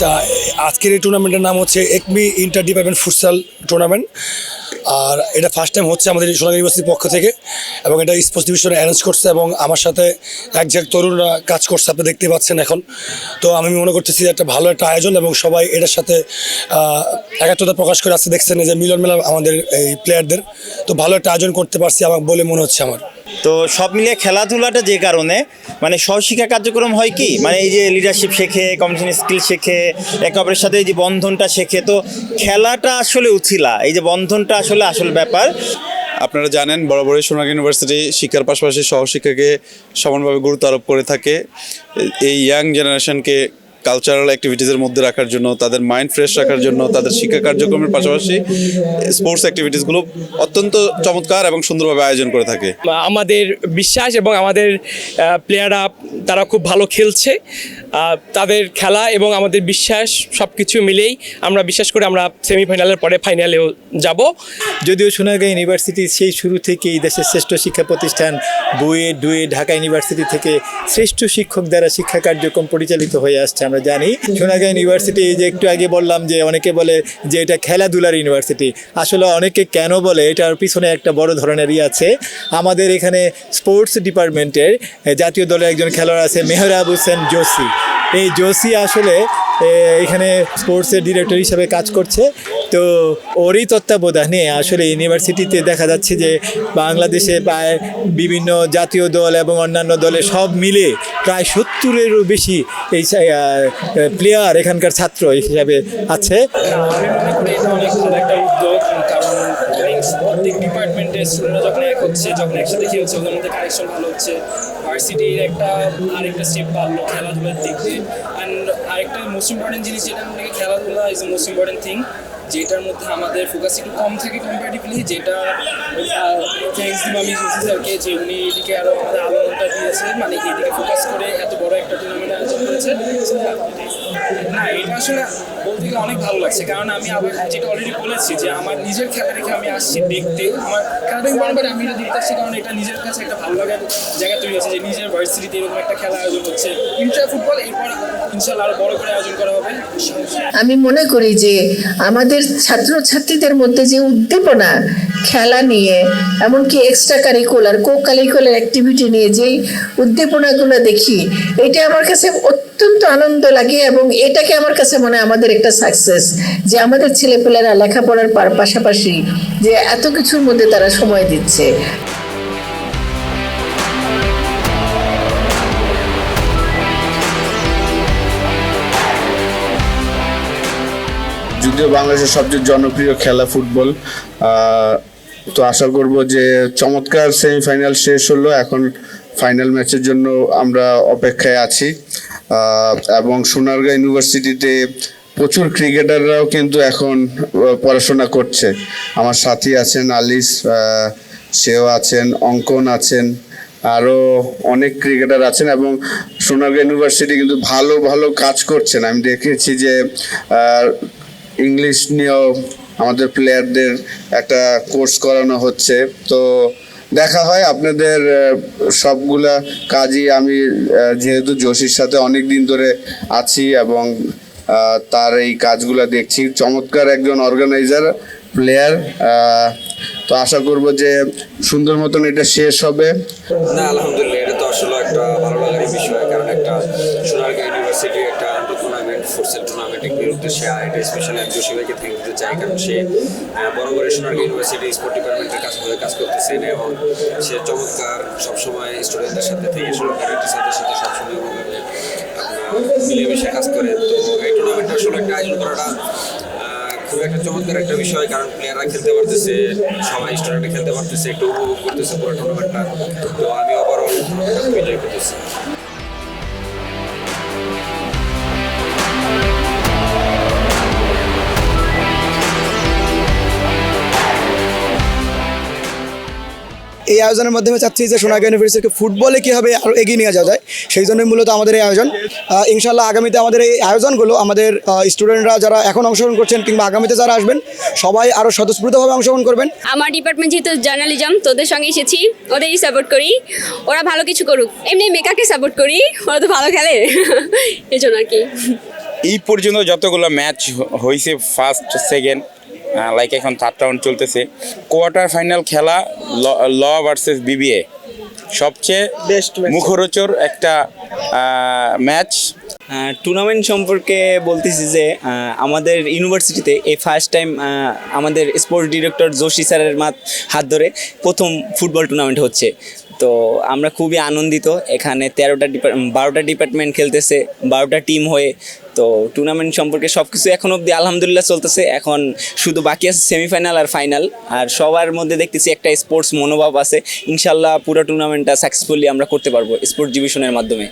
আচ্ছা আজকের এই টুর্নামেন্টের নাম হচ্ছে Acme inter department futsal tournament আর এটা ফার্স্ট টাইম হচ্ছে আমাদের সোনালী ইউনিভার্সিটির পক্ষ থেকে এবং এটা স্পোর্টস ডিভিশনে অ্যারেঞ্জ করছে এবং আমার সাথে এক জায়গ তরুণরা কাজ করছে, আপনি দেখতে পাচ্ছেন এখন। তো আমি মনে করতেছি একটা ভালো একটা আয়োজন এবং সবাই এটার সাথে একাত্মতা প্রকাশ করে আসছে দেখছেন যে মিলন মেলা আমাদের এই প্লেয়ারদের তো ভালো একটা আয়োজন করতে পারছি আমার বলে মনে হচ্ছে আমার। তো সব মিলিয়ে খেলাধুলাটা যে কারণে মানে সহশিক্ষা কার্যক্রম হয় কি? মানে এই যে লিডারশিপ শেখে কমিউনিকেশন স্কিল শেখে একে অপরের সাথে এই যে বন্ধনটা শেখে, তো খেলাটা আসলে উছিলা, এই যে বন্ধনটা আসলে আসল ব্যাপার। আপনারা জানেন, বরাবরই সোনারগাঁ ইউনিভার্সিটি শিক্ষার পাশাপাশি সহশিক্ষাকে সমানভাবে গুরুত্ব আরোপ করে থাকে। এই ইয়াং জেনারেশনকে কালচারাল অ্যাক্টিভিটিসের মধ্যে রাখার জন্য তাদের মাইন্ড ফ্রেশ রাখার জন্য তাদের শিক্ষা কার্যক্রমের পাশাপাশি স্পোর্টস অ্যাক্টিভিটিসগুলো অত্যন্ত চমৎকার এবং সুন্দরভাবে আয়োজন করে থাকে। আমাদের বিশ্বাস এবং আমাদের প্লেয়াররা তারা খুব ভালো খেলছে। তাদের খেলা এবং আমাদের বিশ্বাস সব কিছু মিলেই আমরা বিশ্বাস করে আমরা সেমিফাইনালের পরে ফাইনালেও যাব। যদিও সোনারগাঁ ইউনিভার্সিটি সেই শুরু থেকেই দেশের শ্রেষ্ঠ শিক্ষা প্রতিষ্ঠান বুয়ে ডুয়ে ঢাকা ইউনিভার্সিটি থেকে শ্রেষ্ঠ শিক্ষক দ্বারা শিক্ষা কার্যক্রম পরিচালিত হয়ে আসছে আমরা জানি। সোনাগাঁ ইউনিভার্সিটি যে একটু আগে বললাম যে অনেকে বলে যে এটা খেলাধুলার ইউনিভার্সিটি আসলে অনেকে কেন বলে? এটার পিছনে একটা বড় ধরনেরই আছে। আমাদের এখানে স্পোর্টস ডিপার্টমেন্টের জাতীয় দলের একজন খেলোয়াড় আছে মেহরাব হোসেন জোসি এই জোসি আসলে এখানে স্পোর্টসের ডিরেক্টর হিসাবে কাজ করছে। তো ওরই তত্ত্বাবধানে আসলে ইউনিভার্সিটিতে দেখা যাচ্ছে যে বাংলাদেশে প্রায় বিভিন্ন জাতীয় দল এবং অন্যান্য দলে সব মিলে প্রায় সত্তরেরও বেশি এই প্লেয়ার এখানকার ছাত্র হিসাবে আছে। মনে ডিপার্টমেন্টের যখন হচ্ছে যখন একসাথে হচ্ছে একটা আরেকটা খেলাধুলার দিক দিয়ে জিনিস খেলাধুলা ইজ মোস্ট ইম্পর্টেন্ট থিং যেটার মধ্যে আমাদের ফোকাস একটু কম থাকে কম্পারেটিভলি যেটা থ্যাংকস দিব আমি জুসি স্যারকে যে উনি এদিকে আরও আমাদের আলোটা দিয়েছে মানে এদিকে ফোকাস করে এত বড় একটা টুর্নামেন্ট করেছে না এটা আসলে বলতে গেলে অনেক ভালো লাগছে। কারণ আমি আবার যেটা অলরেডি বলেছি যে আমার নিজের খেলা রেখে আমি আসছি দেখতে। আমার খেলাটাকে বারবার আমি দেখতে আসছি কারণ এটা নিজের কাছে একটা ভালো লাগার জায়গা তৈরি হচ্ছে যে নিজের ভার্সিটিতে এরকম একটা খেলা আয়োজন হচ্ছে। ইন্টার ফুটবল এরপর আমি মনে করি যে আমাদের ছাত্রছাত্রীদের মধ্যে যে উদ্দীপনা খেলা নিয়ে, এমনকি extra curricular co curricular activity নিয়ে যেই উদ্দীপনাগুলো দেখি, এটা আমার কাছে অত্যন্ত আনন্দ লাগে এবং এটাকে আমার কাছে মনে হয় আমাদের একটা সাকসেস যে আমাদের ছেলেপেলেরা লেখাপড়ার পাশাপাশি যে এত কিছুর মধ্যে তারা সময় দিচ্ছে। যদিও বাংলাদেশের সবচেয়ে জনপ্রিয় খেলা ফুটবল তো আশা করব যে চমৎকার সেমিফাইনাল শেষ হলো। এখন ফাইনাল ম্যাচের জন্য আমরা অপেক্ষায় আছি। এবং সোনারগাঁ ইউনিভার্সিটিতে প্রচুর ক্রিকেটাররাও কিন্তু এখন পড়াশোনা করছে। আমার সাথী আছেন, আলিস সেও আছেন, অঙ্কন আছেন আরও অনেক ক্রিকেটার আছেন এবং সোনারগাঁ ইউনিভার্সিটি কিন্তু ভালো ভালো কাজ করছেন। আমি দেখেছি যে ইংলিশ নিয়েও আমাদের প্লেয়ারদের একটা কোর্স করানো হচ্ছে। তো দেখা হয় আপনাদের সবগুলা কাজই আমি যেহেতু যোশীর সাথে অনেক দিন ধরে আছি এবং তার এই কাজগুলো দেখছি। চমৎকার একজন অর্গানাইজার প্লেয়ার তো আশা করব যে সুন্দর মতন এটা শেষ হবে। আলহামদুলিল্লাহ। আসলে একটা ভালো লাগারই বিষয় কারণ একটা সোনারগাঁ ইউনিভার্সিটি একটা আন্ডার টুর্নামেন্ট ফুটসেল টুর্নামেন্ট বিরুদ্ধে সে এটা স্পেশালি আমি জোশী ভাইকে থ্যাংক দিতে চাই কারণ সে আহ, বরাবরই সোনারগাঁ ইউনিভার্সিটি স্পোর্ট ডিপার্টমেন্টের কাজ করে কাজ করতেছেন এবং সে চমৎকার সবসময় স্টুডেন্টদের সাথে থেকে শুরু করে টিচারদের সাথে সবসময় মিলেমিশে কাজ করে। তো এই টুর্নামেন্টটা আসলে একটা আয়োজন করাটা আহ, খুব একটা চমৎকার একটা বিষয় কারণ প্লেয়াররা খেলতে পারতেছে সবাই স্টুডেন্টরা খেলতে পারতেছে একটু উপভোগ করতেছে পুরো টুর্নামেন্টটা তো আমি ওভারঅল এনজয় করতেছি। এই আয়োজনের মাধ্যমে চাচ্ছি যে সোনারগাঁ ইউনিভার্সিটিকে ফুটবলে কীভাবে আরও এগিয়ে নিয়ে যাওয়া যায় সেই জন্যই মূলত আমাদের এই আয়োজন। ইনশাল্লাহ আগামীতে আমাদের এই আয়োজনগুলো আমাদের স্টুডেন্টরা যারা এখন অংশগ্রহণ করছেন কিংবা আগামীতে যারা আসবেন সবাই আরও স্বতঃস্ফূর্তভাবে অংশগ্রহণ করবেন। আমার ডিপার্টমেন্ট যেহেতু জার্নালিজম তোদের সঙ্গে এসেছি ওদেরই সাপোর্ট করি। ওরা ভালো কিছু করুক। এমনি মেকাকে সাপোর্ট করি ওরা তো ভালো খেলে। এই জন্য আর কি। এই পর্যন্ত যতগুলো ম্যাচ হয়েছে ফার্স্ট সেকেন্ড লাইক এখন থার্ড রাউন্ড চলতেছে। কোয়ার্টার ফাইনাল খেলা ল ভার্সেস বিবিএ সবচেয়ে বেস্ট মুখরোচর একটা ম্যাচ টুর্নামেন্ট সম্পর্কে বলতেছি যে আমাদের ইউনিভার্সিটিতে এই ফার্স্ট টাইম আমাদের স্পোর্টস ডিরেক্টর যোশী স্যারের মাত- হাত ধরে প্রথম ফুটবল টুর্নামেন্ট হচ্ছে। তো আমরা খুবই আনন্দিত। এখানে তেরোটা ডিপার্ট বারোটা ডিপার্টমেন্ট খেলতেছে, বারোটা টিম হয়ে। তো টুর্নামেন্ট সম্পর্কে সব কিছু এখন অবধি আলহামদুলিল্লাহ চলতেছে। এখন শুধু বাকি আছে সেমিফাইনাল আর ফাইনাল আর সবার মধ্যে দেখতেছি একটা স্পোর্টস মনোভাব আছে। ইনশাল্লাহ পুরো টুর্নামেন্টটা সাকসেসফুলি আমরা করতে পারব স্পোর্টস ডিভিশনের মাধ্যমে।